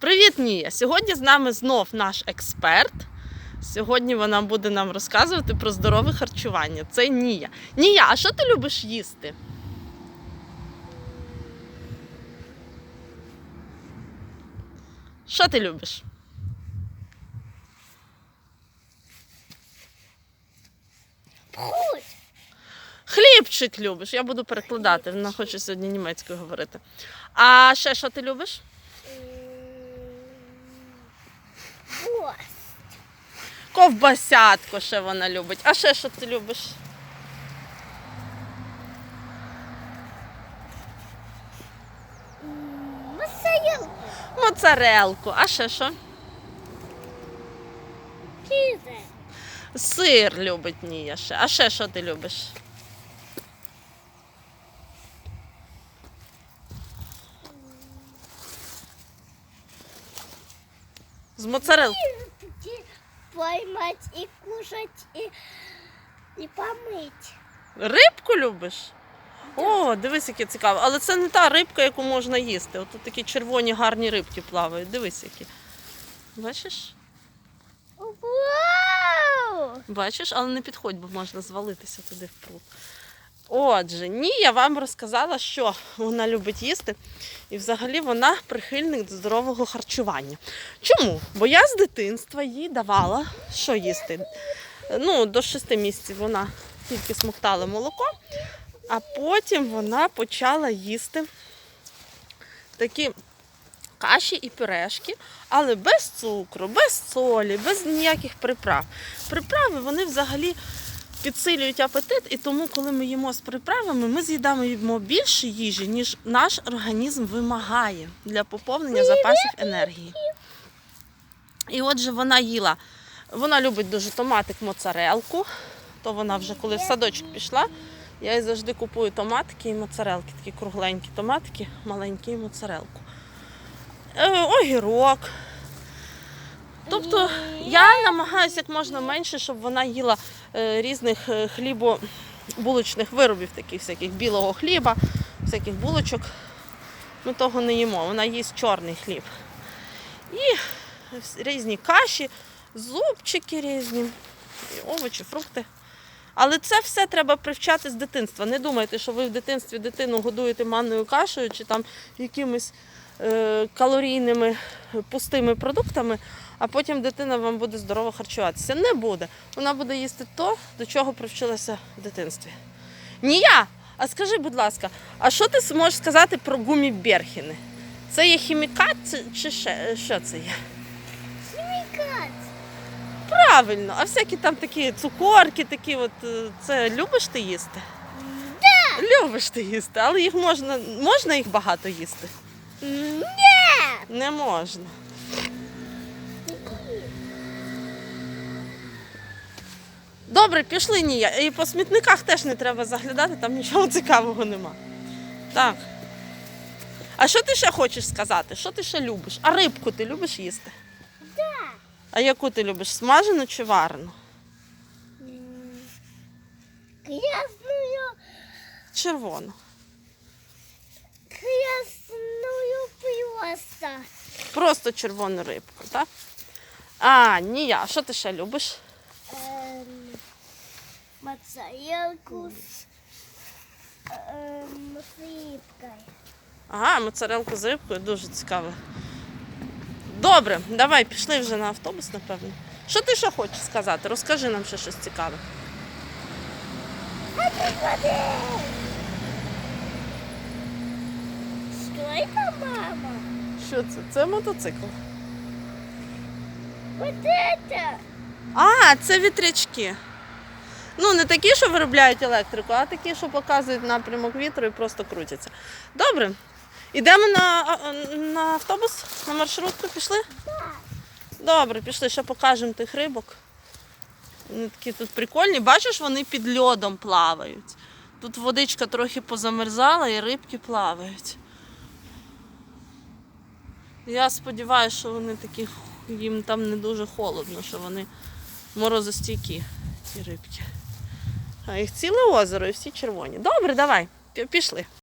Привіт, Нія! Сьогодні з нами знов наш експерт. Сьогодні вона буде нам розказувати про здорове харчування. Це Нія. Нія, а що ти любиш їсти? Що ти любиш? Хлібчик любиш. Я буду перекладати. Вона хоче сьогодні німецькою говорити. А ще що ти любиш? Ковбасятко ще вона любить. А ще що ти любиш? Моцарелку. Моцарелку. А ще що? Чизе. Сир любить Нія ще. А ще що ти любиш? З моцарел. Поймать и кушать и, и помыть. Рибку любиш? О, дивись, яке цікаве. Але це не та рибка, яку можна їсти. От тут такі червоні гарні рибки плавають. Дивись, які. Бачиш? Вау! Бачиш, але не підходь, бо можна звалитися туди в пруд. Отже, ні, я вам розказала, що вона любить їсти, і взагалі вона прихильник до здорового харчування. Чому? Бо я з дитинства їй давала що їсти. Ну, до 6 місяців вона тільки смоктала молоко, а потім вона почала їсти такі каші і пюрешки, але без цукру, без солі, без ніяких приправ. Приправи вони взагалі підсилюють апетит, і тому, коли ми їмо з приправами, ми з'їдаємо більше їжі, ніж наш організм вимагає для поповнення запасів енергії. І отже, вона їла. Вона любить дуже томатик моцарелку. То вона вже коли в садочок пішла, я їй завжди купую томатики і моцарелки, такі кругленькі томатики, маленькі і моцарелку. Е, огірок. Тобто я намагаюся як можна менше, щоб вона їла е, різних е, хлібобулочних виробів, таких всяких білого хліба, всяких булочок. Ми того не їмо. Вона їсть чорний хліб. І різні каші, зубчики різні, і овочі, фрукти. Але це все треба привчати з дитинства. Не думайте, що ви в дитинстві дитину годуєте манною кашею чи там якимись калорійними е, пустими продуктами, а потім дитина вам буде здорово харчуватися. Не буде. Вона буде їсти то, до чого привчилася в дитинстві. Ні я. А скажи, будь ласка, а що ти можеш сказати про гуміберхіни? Це є хімікат чи- чи ще, що це є? Хімікат. Правильно, а всякі там такі цукорки, такі от е, це любиш ти їсти? Да. Любиш ти їсти, але їх можна, можна їх багато їсти? Ні. Не можна. Добре, пішли Нія. І по смітниках теж не треба заглядати, там нічого цікавого нема. Так. А що ти ще хочеш сказати? Що ти ще любиш? А рибку ти любиш їсти? Да. А яку ти любиш? Смажену чи варену? Красную, Червону. красную просто. Просто червону рибку, так? А, ні, я. Що ти ще любиш? Эм, моцарелку с, эм, с рыбкой. Ага, моцарелку з рибкою, дуже цікаво. Добре, давай, пішли вже на автобус, напевно. Що ти ще хочеш сказати? Розкажи нам ще щось цікаве. Что Що це? Це мотоцикл. Вот это. А, це вітрячки. Ну, не такі, що виробляють електрику, а такі, що показують напрямок вітру і просто крутяться. Добре. Ідемо на, на автобус, на маршрутку пішли? Добре, пішли, ще покажемо тих рибок. Вони такі тут прикольні. Бачиш, вони під льодом плавають. Тут водичка трохи позамерзала і рибки плавають. Я сподіваюся, що вони такі, їм там не дуже холодно, що вони морозостійкі, ці рибки. А їх ціле озеро і всі червоні. Добре, давай, пішли.